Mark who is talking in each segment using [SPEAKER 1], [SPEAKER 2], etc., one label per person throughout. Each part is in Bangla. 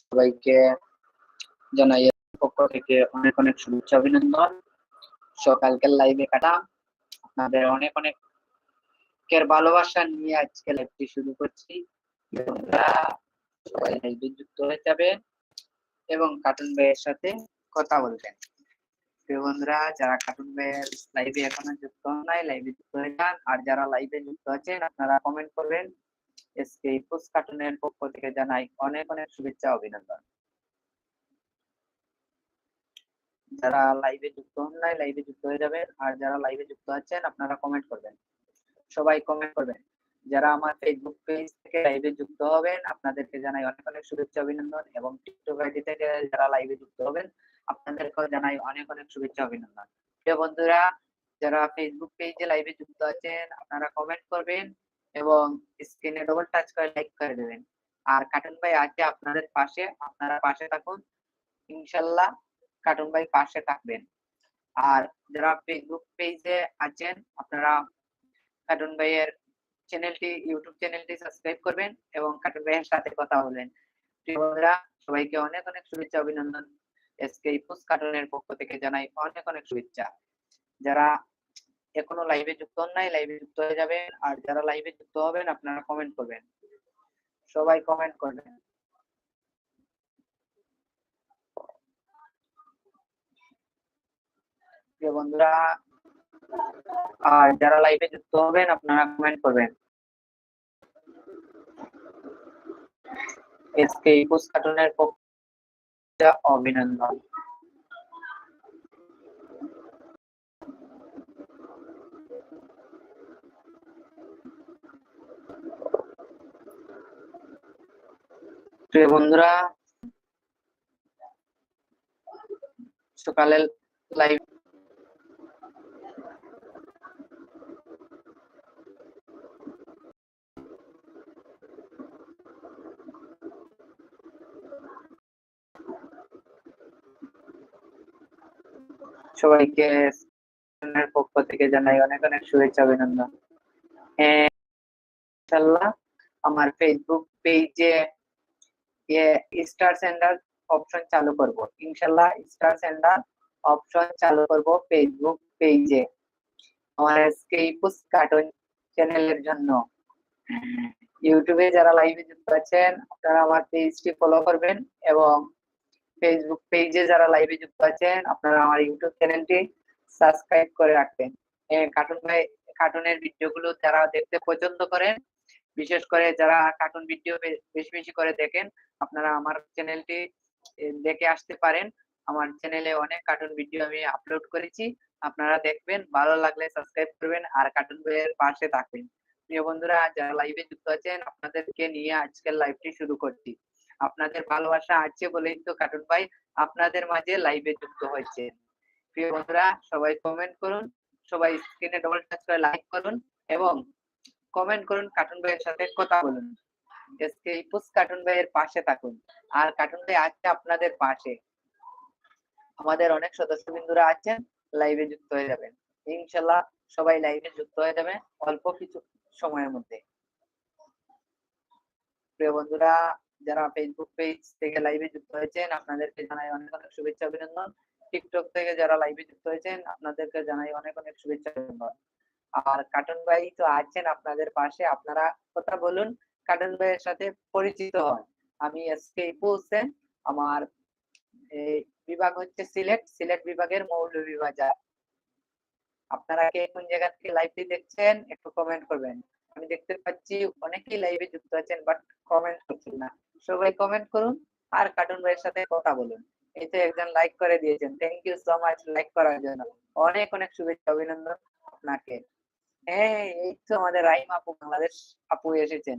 [SPEAKER 1] সবাইকে জানাই পক্ষ থেকে অনেক অনেক শুভেচ্ছা অভিনন্দন। সকালকার লাইভে কাটা আপনাদের অনেক অনেক কের ভালোবাসা নিয়ে আজকে লাইভটি শুরু করছি। সবাই লাইভে যুক্ত হয়ে যাবে এবং কার্টুন ভাইয়ের সাথে কথা বলবেন। বন্ধুরা, যারা কার্টুন ভাইয়ের লাইভে এখনও যুক্ত নাই লাইভে যুক্ত হয়ে যান। আর যারা লাইভে যুক্ত আছেন, আপনারা কমেন্ট করবেন। এসকে ইপোস কার্টুনের পক্ষ থেকে জানাই অনেক অনেক শুভেচ্ছা অভিনন্দন। যারা লাইভে যুক্ত হন নাই লাইভে যুক্ত হয়ে যাবেন। আর যারা লাইভে যুক্ত আছেন, আপনারা কমেন্ট করবেন। সবাই কমেন্ট করবেন। যারা আমার ফেসবুক পেজ থেকে লাইভে যুক্ত হবেন, আপনাদেরকে জানাই অনেক অনেক শুভেচ্ছা অভিনন্দন। এবং টিকটক আইডি থেকে যারা লাইভে যুক্ত হবেন, আপনাদেরকেও জানাই অনেক অনেক শুভেচ্ছা অভিনন্দন। প্রিয় বন্ধুরা, যারা ফেসবুক পেজে লাইভে যুক্ত আছেন, আপনারা কমেন্ট করবেন। এবং স্ক্রিনে ডবল টাচ করে লাইক করে দেবেন। আর কার্টুন ভাই আছে আপনাদের পাশে, আপনারা পাশে থাকুন। ইনশাল্লাহ কার্টুন ভাই পাশে থাকবেন। আর যারা ফেসবুক পেজে আছেন, আপনারা কার্টুন ভাইয়ের চ্যানেলটি ইউটিউব চ্যানেলটি সাবস্ক্রাইব করবেন এবং কার্টুন ভাইয়ের সাথে কথা বলবেন। বন্ধুরা, সবাইকে অনেক অনেক শুভেচ্ছা, অভিনন্দন। এসকে ইপুস কার্টুনের পক্ষ থেকে জানাই অনেক অনেক শুভেচ্ছা। যারা এখনও লাইভে যুক্ত হন নাই লাইভে যুক্ত হয়ে যাবেন। আর যারা লাইভে যুক্ত হবেন, আপনারা কমেন্ট করবেন। সবাই কমেন্ট করবেন। বন্ধুরা, আর যারা লাইভে যুক্ত হবেন, আপনারা কমেন্ট করবেন। এসকে ইপুস কার্টুনের অভিনন্দন। প্রিয় বন্ধুরা সকালের লাইভ সবাইকে পক্ষ থেকে জানাই অনেক অনেক শুভেচ্ছা অভিনন্দন। হ্যাঁ, আমার ফেসবুক পেজে স্টার সেন্ডার অপশন চালু করব। ইনশাল্লাহ স্টার সেন্ডার অপশন চালু করব ফেসবুক পেজে আমার স্কেপুস কার্টুন চ্যানেলের জন্য। ইউটিউবে যারা লাইভে যুক্ত আছেন, আপনারা আমার পেজটি ফলো করবেন এবং ফেসবুক পেজে যারা লাইভে যুক্ত আছেন, আপনারা আমার ইউটিউব চ্যানেলটি সাবস্ক্রাইব করে রাখবেন। কার্টুন ভাই কার্টুনের ভিডিওগুলো যারা দেখতে পছন্দ করেন, বিশেষ করে যারা কার্টুন ভিডিও বেশি বেশি করে দেখেন আপনারা আমার চ্যানেলটি দেখে আসতে পারেন। আমার চ্যানেলে অনেক কার্টুন ভিডিও আমি আপলোড করেছি। আপনারা দেখবেন, ভালো লাগলে সাবস্ক্রাইব করবেন আর কার্টুন বইয়ের পাশে থাকবেন। প্রিয় বন্ধুরা, যারা লাইভে যুক্ত আছেন, আপনাদেরকে নিয়ে আজকের লাইভটি শুরু করছি। আপনাদের ভালোবাসা আছে বলেই তো কার্টুন ভাই আপনাদের মাঝে লাইভে যুক্ত হয়েছে প্রিয় বন্ধুরা, সবাই কমেন্ট করুন, সবাই স্ক্রিনে ডবল টাচ করে লাইক করুন এবং কমেন্ট করুন কার্টুন ভাইয়ের সাথে কথা বলুন। এসকে ইপুস কার্টুন ভাইয়ের পাশে থাকুন। আর কার্টুন ভাই আছে আপনাদের পাশে। আমাদের অনেক সদস্য বিন্দুরা আছেন লাইভে যুক্ত হয়ে যাবেন। ইনশাল্লাহ সবাই লাইভে যুক্ত হয়ে যাবে অল্প কিছু সময়ের মধ্যে। প্রিয় বন্ধুরা, যারা ফেসবুক পেজ থেকে লাইভে যুক্ত হয়েছেন, আপনাদেরকে জানাই অনেক অনেক শুভেচ্ছা অভিনন্দন। টিকটক থেকে যারা লাইভে যুক্ত হয়েছেন, আপনাদেরকে জানাই অনেক অনেক শুভেচ্ছা অভিনন্দন। আর কার্টুন ভাই তো আছেন আপনাদের পাশে, আপনারা কথা বলুন। কার্টুন ভাইয়ের সাথে পরিচিত হয়। আমি এসকে ইপু আমার বিভাগ হচ্ছে সিলেট। সিলেট বিভাগের মৌলভীবাজার আপনারা কে কোন জায়গা থেকে লাইভটি দেখছেন, একটু কমেন্ট করবেন। আমি দেখতে পাচ্ছি অনেকেই লাইভে যুক্ত আছেন বাট কমেন্ট করছেন না। সবাই কমেন্ট করুন আর কার্টুন ভাইয়ের সাথে কথা বলুন। এই তো একজন লাইক করে দিয়েছেন। Thank you so much like করার জন্য। অনেক অনেক শুভেচ্ছা, অভিনন্দন আপনাকে। হ্যাঁ এই তো আমাদের রাইম আপু বাংলাদেশ আপু এসেছেন।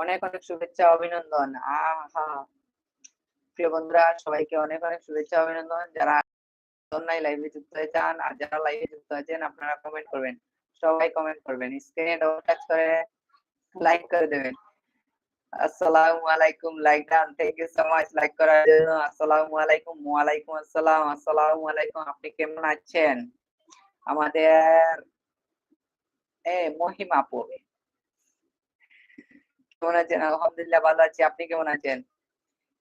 [SPEAKER 1] অনেক অনেক শুভেচ্ছা, অভিনন্দন। আহা। প্রিয় বন্ধুরা, সবাইকে অনেক অনেক শুভেচ্ছা, অভিনন্দন। যারা নাই লাইভে যুক্ত হয়ে চান আর যারা লাইভে যুক্ত আছেন আপনারা কমেন্ট করবেন। সবাই কমেন্ট করবেন। স্ক্রিনে ডবল টাচ করে লাইক করে দেবেন। আসসালামু আলাইকুম like done thank you so much like করার জন্য। আসসালামু আলাইকুম, ওয়ালাইকুম আসসালাম। আসসালামু আলাইকুম, আপনি কেমন আছেন? আমাদের, এ মহিমা পড়বে কেমন আছেন? আলহামদুলিল্লাহ ভালো আছি। আপনি কেমন আছেন?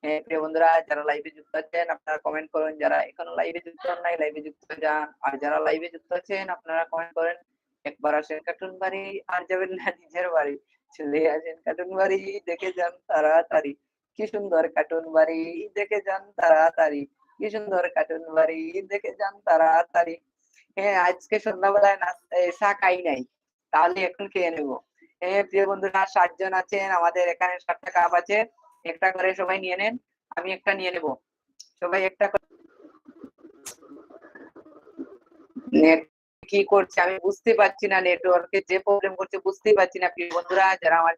[SPEAKER 1] হ্যাঁ প্রিয় বন্ধুরা, যারা লাইভে যুক্ত আছেন, আপনারা কমেন্ট করুন। যারা এখনও লাইভে যুক্ত হন নাই লাইভে যুক্ত যান। আর যারা লাইভে যুক্ত আছেন, আপনারা কমেন্ট করেন। একবার আসেন কার্টুন বাড়ি আর যাবেন না নিজের বাড়ি। চলে আসেন কার্টুন বাড়ি দেখে যান তাড়াতাড়ি। কি সুন্দর কার্টুন বাড়ি দেখে যান তাড়াতাড়ি। কি সুন্দর কার্টুন বাড়ি দেখে যান তাড়াতাড়ি। হ্যাঁ আজকে সন্ধ্যাবেলায় নাস্তা চা খাই নাই। তাহলে এখন খেয়ে নেব। প্রিয় বন্ধুরা, সাতজন আছেন, আমাদের এখানে সাতটা কাপ আছে। একটা করে সবাই নিয়ে নেন, আমি একটা নিয়ে নেব। সবাই একটা নেট কি করছে? আমি বুঝতে পারছি না নেটওয়ার্কে যে প্রবলেম করছে বুঝতেই পারছি না। প্রিয় বন্ধুরা, যারা আমার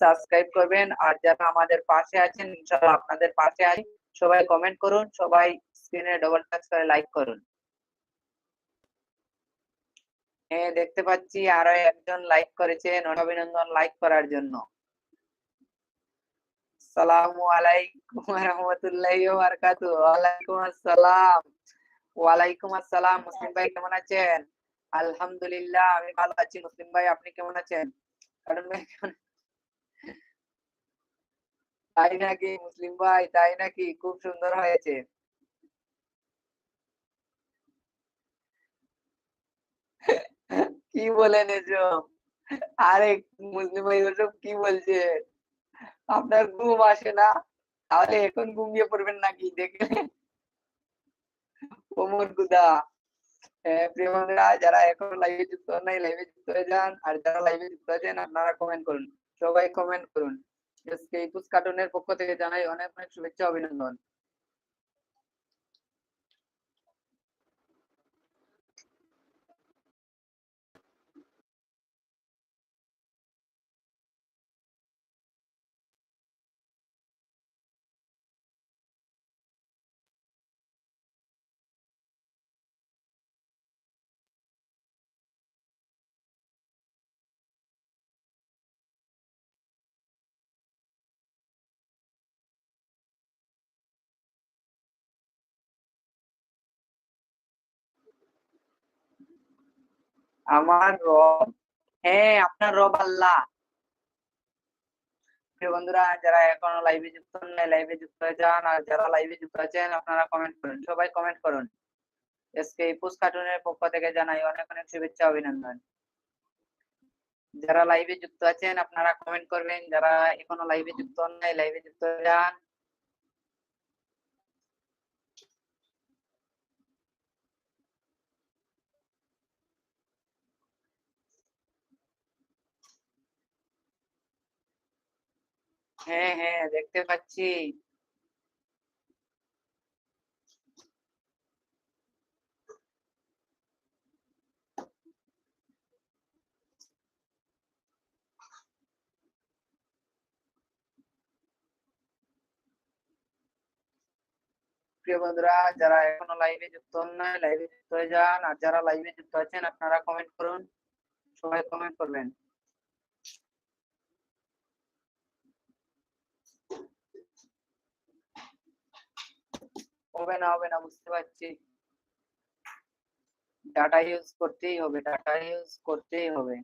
[SPEAKER 1] সাবস্ক্রাইব করবেন আর যারা আমাদের পাশে আছেন, ইনশাআল্লাহ আপনাদের পাশে আছি, সবাই কমেন্ট করুন, সবাই স্ক্রিনে ডবল টাচ করে লাইক করুন। দেখতে পাচ্ছি আরও একজন লাইক করেছেন অভিনন্দন লাইক করার জন্য। সালামু আলাইকুম রহমতুল্লাহি ওয়া বারাকাতুহু ওয়ালাইকুম আসসালাম। ওয়ালাইকুম আসসালাম। মুসলিম ভাই কেমন আছেন? আলহামদুলিল্লাহ, আমি ভালো আছি। মুসলিম ভাই, আপনি কেমন আছেন? কারণ ভাই কেমন তাই নাকি? মুসলিম ভাই, তাই নাকি? খুব সুন্দর হয়েছে। কি বলেন এসব? আরে মুসলিম ওসব কি বলছে? আপনার ঘুম আসে না? তাহলে এখন ঘুমিয়ে পড়বেন নাকি? দেখলেন কোমর গুদা। প্রিয় বন্ধুরা, যারা এখন লাইভে যুক্ত নাই লাইভে যুক্ত হয়ে যান। আর যারা লাইভে যুক্ত আছেন, আপনারা কমেন্ট করুন। সবাই কমেন্ট করুন। স্কেপুস কার্টুনের পক্ষ থেকে জানাই অনেক অনেক শুভেচ্ছা, অভিনন্দন। আমার রব হ্যাঁ আপনার রব আল্লাহ। বন্ধুরা, যারা এখনও লাইভে যুক্ত নাই লাইভে যুক্ত হয়ে যান, আর যারা লাইভে যুক্ত আছেন, আপনারা কমেন্ট করুন, সবাই কমেন্ট করুন। এসকে ইপুস কার্টুনের পক্ষ থেকে জানাই অনেক অনেক শুভেচ্ছা, অভিনন্দন। যারা লাইভে যুক্ত আছেন, আপনারা কমেন্ট করবেন। যারা এখনও লাইভে যুক্ত নাই লাইভে যুক্ত হয়ে যান হ্যাঁ হ্যাঁ দেখতে পাচ্ছি। প্রিয় বন্ধুরা, যারা এখনও লাইভে যুক্ত হন নাই লাইভে যুক্ত হয়ে যান। আর যারা লাইভে যুক্ত আছেন, আপনারা কমেন্ট করুন। সবাই কমেন্ট করবেন। হবে না হবে না বুঝতে পারছি। ডাটা ইউজ করতেই হবে ডাটা ইউজ করতেই হবে।